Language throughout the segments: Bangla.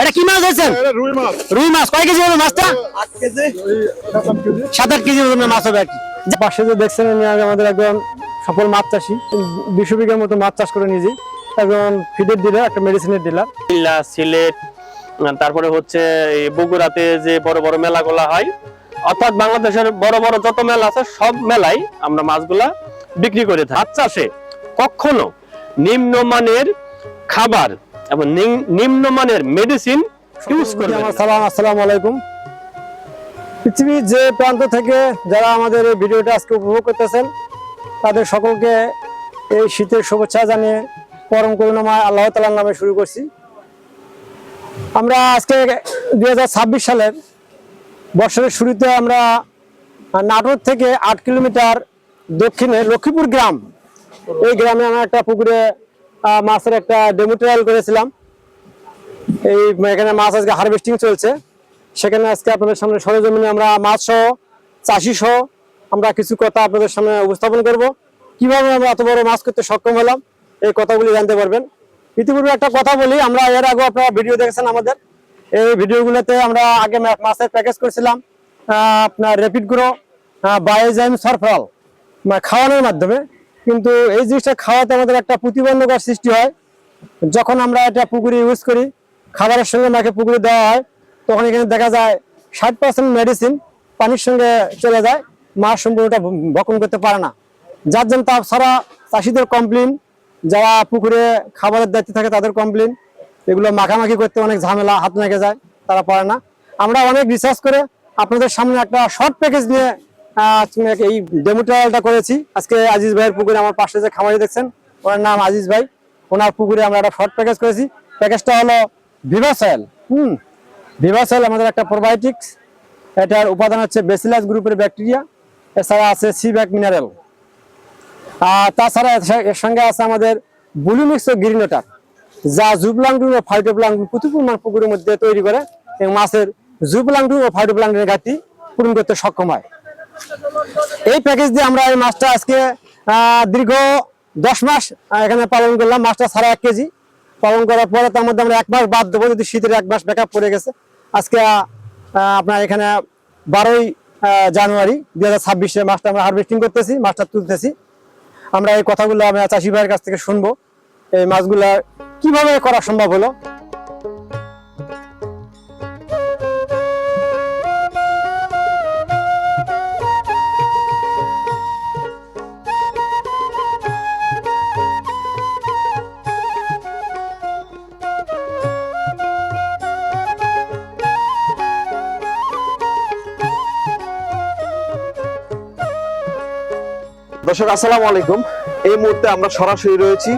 এটা কি মাছ ধরছেন? রুই মাছ। রুই মাছ। কয় কেজি হবে মাছটা? সাত আট কেজি ওজনের মাছ হবে আর কি। পাশে যে দেখছেন আগে আমাদের একজন সফল মাছ চাষি। বিশ বিঘার মতো মাছ চাষ করে নিজে একজন ফিডের ডিলার একটা মেডিসিনের ডিলার সিলেট তারপরে হচ্ছে এই বগুড়াতে যে বড় বড় মেলাগুলা হয়। অর্থাৎ বাংলাদেশের বড় বড় যত মেলা আছে সব মেলাই আমরা মাছগুলা বিক্রি করে থাকি। মাছ চাষে কখনো নিম্নমানের খাবার এবং নিম- নিম্নমানের মেডিসিন ইউজ করবে আমার সালাম আসসালামু আলাইকুম। পৃথিবীর যে প্রান্ত থেকে যারা আমাদের এই ভিডিওটা আজকে উপভোগ করতেছেন তাদের সকলকে এই শীতের শুভেচ্ছা জানিয়ে পরম করুণাময় আল্লাহ তালার নামে শুরু করছি। আমরা আজকে দু দুই সালের বছরের শুরুতে আমরা নাটোর থেকে আট কিলোমিটার দক্ষিণে লক্ষ্মীপুর গ্রাম এই গ্রামে আমরা একটা পুকুরে মাছের একটা ডেমো ট্রায়াল করেছিলাম। এই, এখানে মাছ আজকে হারভেস্টিং চলছে। সেখানে আজকে আপনাদের সামনে সরজমিনে আমরা মাছ সহ, চাষি সহ আমরা কিছু কথা আপনাদের সামনে উপস্থাপন করব। কীভাবে আমরা এত বড় মাছ করতে সক্ষম হলাম, এই কথাগুলি জানতে পারবেন। ইতিপূর্বে একটা কথা বলি, আমরা এর আগে আপনারা ভিডিও দেখেছেন আমাদের। এই ভিডিওগুলোতে আমরা আগে মাছের প্যাকেজ করেছিলাম আপনার র্যাপিড গ্রো বায়োজাইম সারফরাল খাওয়ানোর মাধ্যমে। কিন্তু এই জিনিসটা খাওয়াতে আমাদের একটা প্রতিবন্ধকর সৃষ্টি হয়। যখন আমরা এটা পুকুরে ইউজ করি, খাবারের সঙ্গে মাকে পুকুরে দেওয়া হয়, তখন এখানে দেখা যায় ষাট পার্সেন্ট মেডিসিন পানির সঙ্গে চলে যায় মাছ সম্পূর্ণটা ভক্ষণ করতে পারে না। যার জন্য তাছাড়া চাষিদের কমপ্লেন যারা পুকুরে খাবারের দায়িত্বে থাকে তাদের কমপ্লেন এগুলো মাখামাখি করতে অনেক ঝামেলা, হাত লেগে যায়, তারা পারে না। আমরা অনেক রিসার্চ করে আপনাদের সামনে একটা শর্ট প্যাকেজ নিয়ে এই ডেমো ট্রায়ালটা করেছি। আজকে আজিজ ভাইয়ের পুকুরে আমার পাশে যে খামারি দেখছেন, ওনার নাম আজিজ ভাই। ওনার পুকুরে আমরা একটা শর্ট প্যাকেজ করেছি। প্যাকেজটা হলো ভিভাসয়েল হুম ভিভাসয়েল আমাদের একটা প্রোবায়োটিক্স এটার উপাদান হচ্ছে বেসিলাস গ্রুপের ব্যাকটেরিয়া এছাড়া আছে সি ব্যাক মিনারেল আর তাছাড়া এর সঙ্গে আছে আমাদের বুলিমিক্স ও গ্রিনোটার যা জুপ্লাংটুন ও ফাইটোপ্লাংটুন প্রচুর পরিমাণ পুকুরের মধ্যে তৈরি করে এবং মাছের জুপ্লাংটুন ও ফাইটোপ্লাংটুনের ঘাটতি পূরণ করতে সক্ষম হয়। এই প্যাকেজ দিয়ে আমরা এই মাছটা আজকে দীর্ঘ দশ মাস এখানে পালন করলাম। মাছটা সাড়ে এক কেজি। পালন করার পরে তার মধ্যে আমরা এক মাস বাদ দেবো, যদি শীতের এক মাস ব্যাকআপ পড়ে গেছে। আজকে আপনার এখানে বারোই জানুয়ারি দুই হাজার ছাব্বিশে মাছটা আমরা হারভেস্টিং করতেছি, মাছটা তুলতেছি। আমরা এই কথাগুলো আমরা চাষি ভাইয়ের কাছ থেকে শুনব। এই মাছগুলা কীভাবে করা সম্ভব হলো? দর্শক, আসসালামু আলাইকুম। এই মুহূর্তে আমরা সরাসরি রয়েছি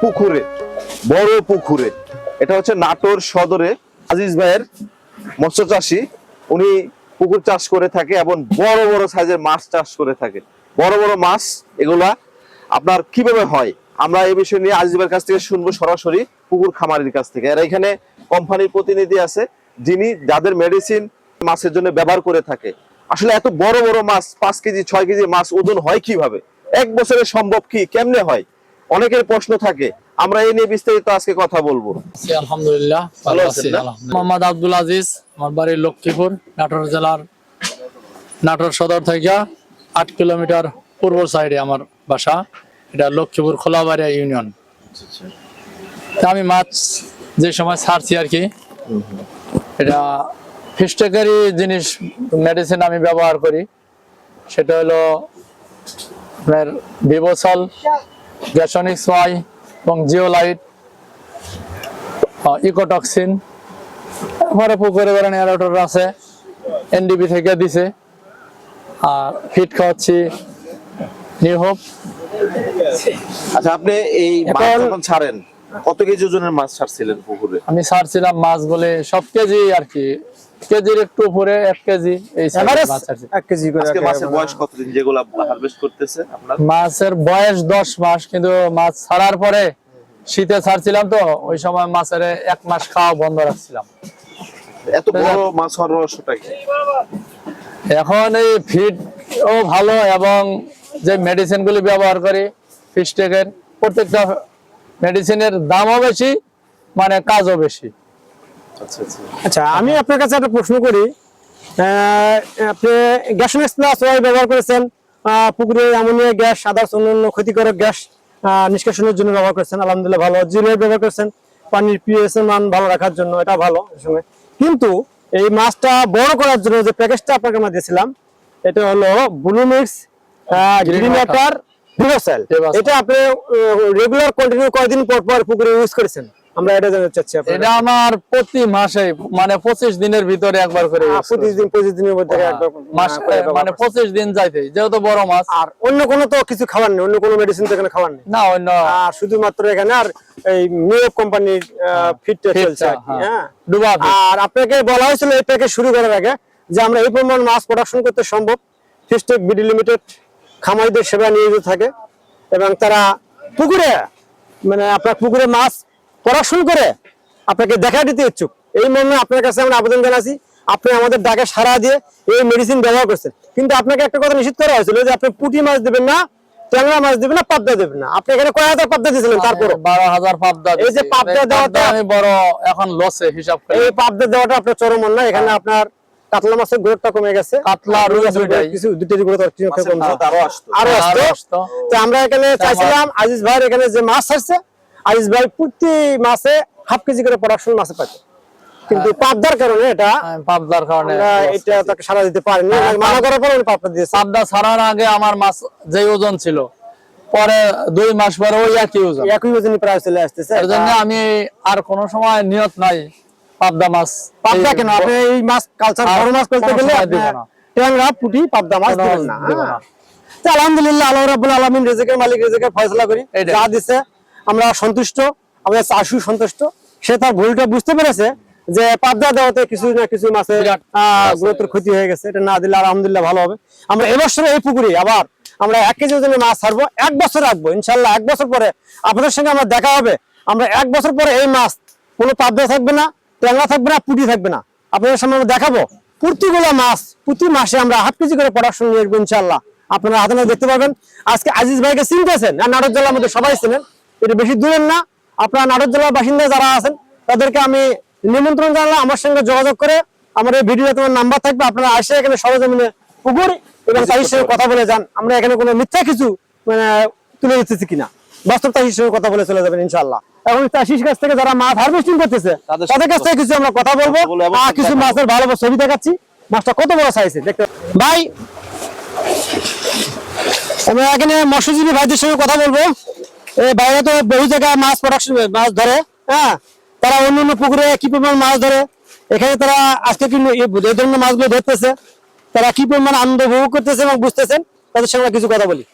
পুকুরে, বড় পুকুরে। এটা হচ্ছে নাটোর সদরে আজিজ ভাইয়ের মৎস্য চাষী। উনি পুকুর চাষ করে থাকে এবং বড় বড় সাইজের মাছ চাষ করে থাকে। বড় বড় মাছ, এগুলা আপনার কীভাবে হয়? আমরা এই বিষয় নিয়ে আজিজ ভাইয়ের কাছ থেকে শুনব সরাসরি পুকুর খামারির কাছ থেকে। আর এখানে কোম্পানির প্রতিনিধি আছে, যিনি যাদের মেডিসিন মাছের জন্য ব্যবহার করে থাকে। আসলে এত বড় বড় মাছ, পাঁচ কেজি, ছয় কেজি মাছ ওজন হয় কীভাবে? এক বছরে সম্ভব কি? কেমনে হয়? অনেকের প্রশ্ন থাকে। আমরা এই নিয়ে বিস্তারিত আজকে কথা বলব। আলহামদুলিল্লাহ ভালো আছি। মোহাম্মদ আব্দুল আজিজ আমার বাড়ি লক্ষ্মীপুর নাটোর জেলার নাটোর সদর থেকে আট কিলোমিটার পূর্ব সাইডে আমার বাসা। এটা লক্ষ্মীপুর খোলাবাড়িয়া ইউনিয়ন। আমি মাছ যে সময় ছাড়ছি আর কি এটা ফিস্টেকারি জিনিস মেডিসিন আমি ব্যবহার করি। সেটা হলো আপনার ভিভোসল গ্যাসনিক্স ওয়াই এবং জিওলাইট ইকোটক্সিন তারপরে পুকুরে বেড়ানো এরাটোর আছে এনডিবি থেকে দিছে আর ফিট খাওয়াচ্ছি নিউ হোপ আচ্ছা আপনি এই মাছ ছাড়েন কত কেজি ওজনের মাছ ছাড়ছিলেন পুকুরে? আমি ছাড়ছিলাম মাছ বলে সব কেজি আর কি কেজির একটু উপরে এক কেজি এই এক করে মাছের মানে- বয়স কতদিন যেগুলো হারভেস্ট করতেছে আপনার? মাছের বয়স দশ মাস কিন্তু মাছ ছাড়ার পরে শীতে ছাড়ছিলাম তো ওই সময় মাছের এক মাস খাওয়া বন্ধ রাখছিলাম। এত বড় মাছ হওয়ার রহস্যটা কি? এখন এই ফিড ও ভালো এবং যে মেডিসিন গুলি ব্যবহার করি ফিস্টেকের প্রত্যেকটা মেডিসিনের দামও বেশি মানে কাজও বেশি। আচ্ছা আচ্ছা। আচ্ছা আমি আপনার কাছে একটা প্রশ্ন করি। আপনি গ্যাসনেক্স প্লাস ওয়াই ব্যবহার করেছেন পুকুরে অ্যামোনিয়া গ্যাস আদার্স অন্যান্য ক্ষতিকারক গ্যাস নিষ্কাশনের জন্য ব্যবহার করেছেন আলহামদুলিল্লাহ ভালো। ব্যবহার করেছেন পানির পিএস এর মান ভালো রাখার জন্য এটা ভালো সঙ্গে কিন্তু এই মাছটা বড় করার জন্য যে প্যাকেজটা আপনাকে আমরা দিয়েছিলাম এটা হলো blue mix green water Vivocell Vivocell। এটা আপনি রেগুলার কন্টিনিউ কয়দিন পর পর পুকুরে ইউজ করেছেন। আমরা এটা জানতে চাচ্ছি এটা আমার প্রতি মাসে মানে পঁচিশ দিনের ভিতরে একবার করে use করি। প্রতিদিন পঁচিশ দিনের মধ্যে একবার মাস মানে করছেন। পঁচিশ দিন যাইতে যেহেতু বড় মাছ আর অন্য কোনো তো কিছু খাবার নেই অন্য কোনো মেডিসিন তো এখানে খাবার নেই না অন্য আর শুধুমাত্র এখানে আর এই নিয়োগ কোম্পানির ফিটটা চলছে হ্যাঁ। হ্যাঁ ডুবা আর আপনাকে বলা হয়েছিল এই প্যাকেজ শুরু করার আগে যে আমরা এই পরিমাণ মাছ প্রোডাকশন করতে সম্ভব ফিস্টেক বিডি লিমিটেড খামারিদের সেবা নিয়োজিত থাকে এবং তারা পুকুরে মানে আপনার পুকুরে মাছ প্রোডাকশন করে আপনাকে দেখা দিতে ইচ্ছুক। এই মর্মে আপনার কাছে আমরা আবেদন জানাচ্ছি আপনি আমাদের ডাকে সারা দিয়ে এই মেডিসিন ব্যবহার করছেন। কিন্তু আপনাকে একটা কথা নিশ্চিত করা হয়েছিল যে আপনি পুঁটি মাছ দেবেন না ট্যাংরা মাছ দেবেন না পাবদা দেবেন না। আপনি এখানে কয় হাজার পাবদা দিয়েছিলেন তারপর? বারো হাজার পাবদা এই যে পাবদা দেওয়াটা- আমি বড় এখন লসে হিসাব করি। এই পাবদা দেওয়াটা আপনার চরম অন্যায় এখানে আপনার কাতলা মাছের গ্রোথটা কমে গেছে। কাতলা, রুই দুইটাই। কিছু গ্রোথ আরও আসতো। আরও হ্যাঁ, আরও আসতো। আসতো। তো আমরা এখানে চাইছিলাম আজিজ ভাইয়ের এখানে যে মাছ ছাড়ছে আজিজ ভাই প্রতি মাসে হাফ কেজি করে প্রোডাকশন মাছে পাচ্ছে কিন্তু পাবদার কারণে এটা পাবদার কারণে এটা তাকে সারা দিতে পারিনি। মানা করার পর পাবদা দিয়েছে। পাবদা ছাড়ার আগে আমার মাছ যে ওজন ছিল পরে দুই মাস পরে ওই একই ওজন। একই ওজনই প্রায় চলে আসতেছে। এর জন্য আমি আর কোন সময় নিয়ত নাই পাবদা মাছ। পাবদা কেন? আপনি এই মাছ কালচার বড় মাছ করতে গেলে ট্যাংরা পুঁটি পাবদা মাছ দিবেন না। হ্যাঁ। আলহামদুলিল্লাহ আল্লাহ রাব্বুল আলামিন রিজিকের মালিক রিজিকের ফয়সালা করি। যা দিছে আমরা সন্তুষ্ট আমাদের চাষু সন্তুষ্ট। সে তার ভুলটা বুঝতে পেরেছে যে পাবদা দেওয়াতে কিছু না কিছু মাছের গুরুত্বের ক্ষতি হয়ে গেছে। এটা না দিলে আলহামদুলিল্লাহ ভালো হবে। আমরা এবছর এই পুকুরে আবার আমরা এক কেজি ওজনের মাছ ছাড়বো এক বছর রাখব। ইনশাল্লাহ এক বছর পরে আপনাদের সঙ্গে আমার দেখা হবে। আমরা এক বছর পরে এই মাছ কোনো পাবদা থাকবে না ট্যাংরা থাকবে না পুঁটি থাকবে না। আপনাদের সামনে আমরা দেখাবো প্রতিগুলো মাছ প্রতি মাসে আমরা হাফ কেজি করে প্রোডাকশন নিয়ে আসব ইনশাল্লাহ আপনারা হাতে দেখতে পাবেন আজকে আজিজ ভাইকে চিনতেছেন আর নাটক জেলার মধ্যে সবাই চিনেন। এটা বেশি দূরের না। আপনার নাটক জেলার বাসিন্দা যারা আছেন তাদেরকে আমি নিমন্ত্রণ জানালাম। আমার সঙ্গে যোগাযোগ করে আমার এই ভিডিওতে তোমার নাম্বার থাকবে। আপনারা আসে এখানে সরজমিনে পুকুর এবং তার হিসেবে কথা বলে যান। আমরা এখানে কোনো মিথ্যা কিছু মানে তুলে দিতেছি কিনা। বাস্তবতা হিসেবে কথা বলে চলে যাবেন ইনশাল্লাহ এখন চাষির কাছ থেকে যারা মাছ হারভেস্টিং করতেছে তাদের কাছ থেকে কিছু আমরা কথা বলব। বলে এবং আর কিছু। মাছের ভালো ভালো ছবি দেখাচ্ছি। মাছটা কত বড় সাইজে দেখতে ভাই আমরা এখানে মৎস্যজীবী ভাইদের সঙ্গে কথা বলব। বাইরে তো বহু জায়গায় মাছ প্রোডাকশন মাছ ধরে হ্যাঁ? তারা অন্য অন্য পুকুরে কি পরিমাণ মাছ ধরে? এখানে তারা আজকে কি এই এই ধরনের মাছগুলো ধরতেছে তারা কি পরিমাণ আনন্দ উপভোগ করতেছে এবং বুঝতেছেন? তাদের সঙ্গে কিছু কথা বলি।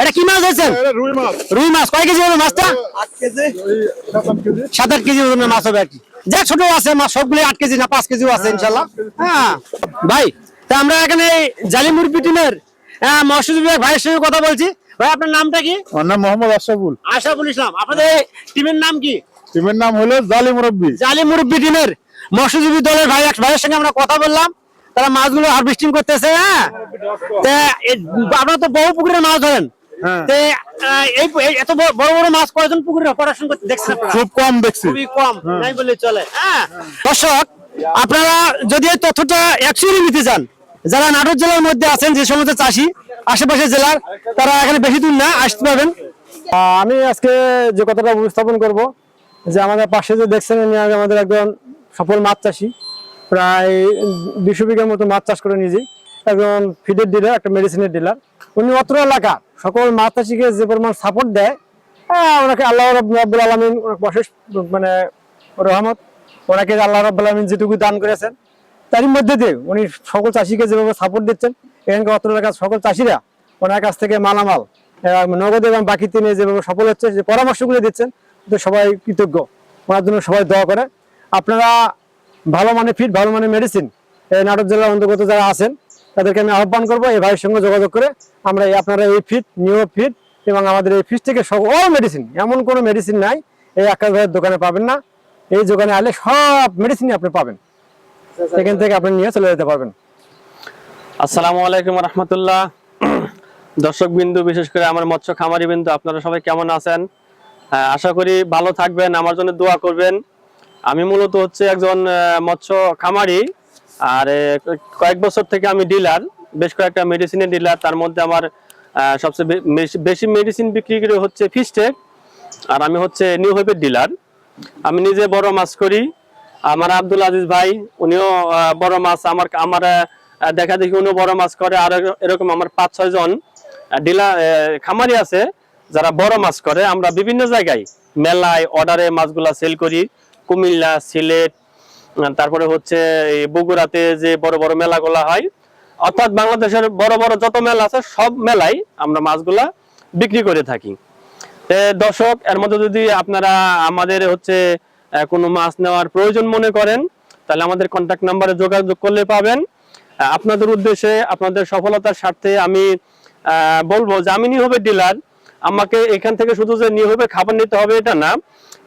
এটা কি মাছ ধরছেন? রুই মাছ। রুই মাছ। কয় কেজি হবে মাছটা? সাত আট কেজি। ওজনের মাছ হবে আর কি। যা ছোট আছে মাছ সবগুলো আট কেজি না পাঁচ কেজিও আছে ইনশাল্লাহ হ্যাঁ। ভাই তা আমরা এখানে মৎস্য বিভাগ ভাইয়ের সঙ্গে কথা বলছি। ভাই আপনার নামটা কি? আমার নাম মোহাম্মদ আশরাফুল। আশাফুল ইসলাম। আপনাদের টিমের নাম কি? টিমের নাম হলো জালি মুরব্বী। জালি মুরব্বী টিমের মৎস্যজীবী দলের ভাই এক ভাইয়ের সঙ্গে আমরা কথা বললাম। তারা মাছগুলো হারভেস্টিং করতেছে হ্যাঁ? আপনারা তো বহু পুকুরে মাছ ধরেন। হ্যাঁ। তে আহ, এই এই এত বড় বড় বড় মাছ কয়জন পুকুরে অপারেশন করতে দেখছেন আপনারা? খুব কম দেখছি। খুবই কম নাই বললে চলে হ্যাঁ? দর্শক আপনারা যদি এই তথ্যটা অ্যাকচুয়ালি নিতে চান যারা নাটোর জেলার মধ্যে আছেন যে সমস্ত চাষি আশেপাশের জেলার, তারা এখানে বেশি দূর না, আসতে পারবেন। আমি আজকে যে কথাটা উপস্থাপন করব, যে আমাদের পাশে যে দেখছেন আমাদের একজন সফল মাছ চাষি, প্রায় দুশো বিঘার মতো মাছ চাষ করে নিজেই একজন ফিডের ডিলার একটা মেডিসিনের ডিলার উনি অত্র এলাকা, সকল মাছ চাষিকে যে পরিমাণ সাপোর্ট দেয় ওনাকে আল্লাহ রব্বুল আলমিন অশেষ মানে রহমত, ওনাকে আল্লাহ রব্বুল আলমিন যেটুকু দান করেছেন, তারই মধ্যে দিয়ে উনি সকল চাষিকে যেভাবে সাপোর্ট দিচ্ছেন এখানকার অত্র সকল চাষিরা ওনার কাছ থেকে মালামাল নগদ এবং বাকি তিনি যেভাবে সফল হচ্ছে, যে পরামর্শগুলো দিচ্ছেন তো সবাই কৃতজ্ঞ। ওনার জন্য সবাই দোয়া করে। আপনারা ভালো মানে ফিট ভালো মানে মেডিসিন এই নাটক জেলার অন্তর্গত যারা আছেন, তাদেরকে আমি আহ্বান করব, এই ভাইয়ের সঙ্গে যোগাযোগ করে আমরা আপনারা এই ফিট নিউ ফিট এবং আমাদের এই ফিস থেকে সব অল মেডিসিন এমন কোনো মেডিসিন নাই, এই আকাশ ভাইয়ের দোকানে পাবেন না। এই দোকানে আলে সব মেডিসিনই আপনি পাবেন। এখান থেকে আপনি নিয়ে চলে যেতে পারবেন। আসসালামু আলাইকুম রহমতুল্লাহ। দর্শক বিন্দু বিশেষ করে আমার মৎস্য খামারি বিন্দু আপনারা সবাই কেমন আছেন? আহ, আশা করি ভালো থাকবেন আমার জন্য দোয়া করবেন। আমি মূলত হচ্ছে একজন মৎস্য খামারি আর কয়েক বছর থেকে আমি ডিলার বেশ কয়েকটা মেডিসিনের ডিলার তার মধ্যে আমার সবচেয়ে বেশি- মেডিসিন বিক্রি করে হচ্ছে ফিস্টেক আর আমি হচ্ছে নিউ হোপের ডিলার। আমি নিজে বড় মাছ করি আমার আব্দুল আজিজ ভাই উনিও বড় মাছ আমার আমার দেখা দেখি উনিও বড় মাছ করে। আর এরকম আমার পাঁচ, ছয় জন ডিলার খামারি আছে যারা বড় মাছ করে। আমরা বিভিন্ন জায়গায় মেলায় অর্ডারে মাছগুলা সেল করি। কুমিল্লা, সিলেট তারপরে হচ্ছে বগুড়াতে যে বড় বড় মেলাগুলা হয়। অর্থাৎ বাংলাদেশের বড় বড় যত মেলা আছে, সব মেলায় আমরা মাছগুলা বিক্রি করে থাকি। দর্শক, এর মধ্যে যদি আপনারা আমাদের হচ্ছে কোনো মাছ নেওয়ার প্রয়োজন মনে করেন, তাহলে আমাদের কন্ট্যাক্ট নাম্বারে যোগাযোগ করলে পাবেন। আপনাদের উদ্দেশ্যে, আপনাদের সফলতার স্বার্থে আমি বলব যে আমি নিহবে ডিলার। আমাকে এখান থেকে শুধু যে নিয়ে নিহবে খাবার নিতে হবে এটা না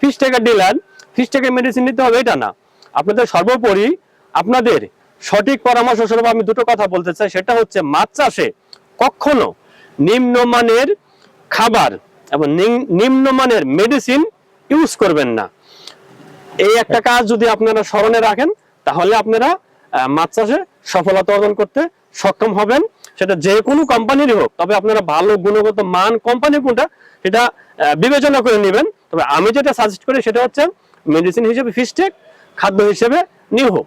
ফিস টাকা ডিলার ফিস টাকা মেডিসিন নিতে হবে এটা না। আপনাদের সর্বোপরি আপনাদের সঠিক পরামর্শ স্বরূপ আমি দুটো কথা বলতে চাই। সেটা হচ্ছে, মাছ চাষে কখনো নিম্নমানের খাবার এবং নিম- নিম্নমানের মেডিসিন ইউজ করবেন না। এই একটা কাজ যদি আপনারা স্মরণে রাখেন, তাহলে আপনারা মাছ চাষে সফলতা অর্জন করতে সক্ষম হবেন। সেটা যে কোনো কোম্পানিরই হোক, তবে আপনারা ভালো গুণগত মান কোম্পানি কোনটা, সেটা বিবেচনা করে নেবেন। তবে আমি যেটা সাজেস্ট করি সেটা হচ্ছে মেডিসিন হিসেবে ফিস্টেক খাদ্য হিসেবে নিউ হোক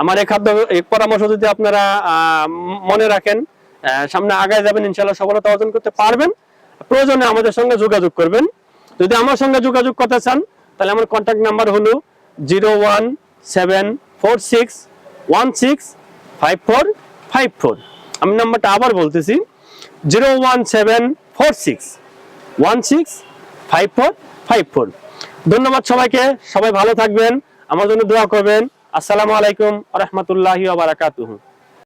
আমার এই খাদ্য পরামর্শ যদি আপনারা মনে রাখেন সামনে আগায় যাবেন ইনশাল্লাহ সফলতা অর্জন করতে পারবেন। প্রয়োজনে আমাদের সঙ্গে যোগাযোগ করবেন। যদি আমার সঙ্গে যোগাযোগ করতে চান, তাহলে আমার কন্ট্যাক্ট নাম্বার হলো zero one seven four six one six five four five four আমি নাম্বারটা আবার বলতেছি zero one seven four six one six five four five four ধন্যবাদ সবাইকে, সবাই ভালো থাকবেন, আমার জন্য দোয়া করবেন। আসসালামু আলাইকুম রহমতুল্লাহ বারাকাতুহু।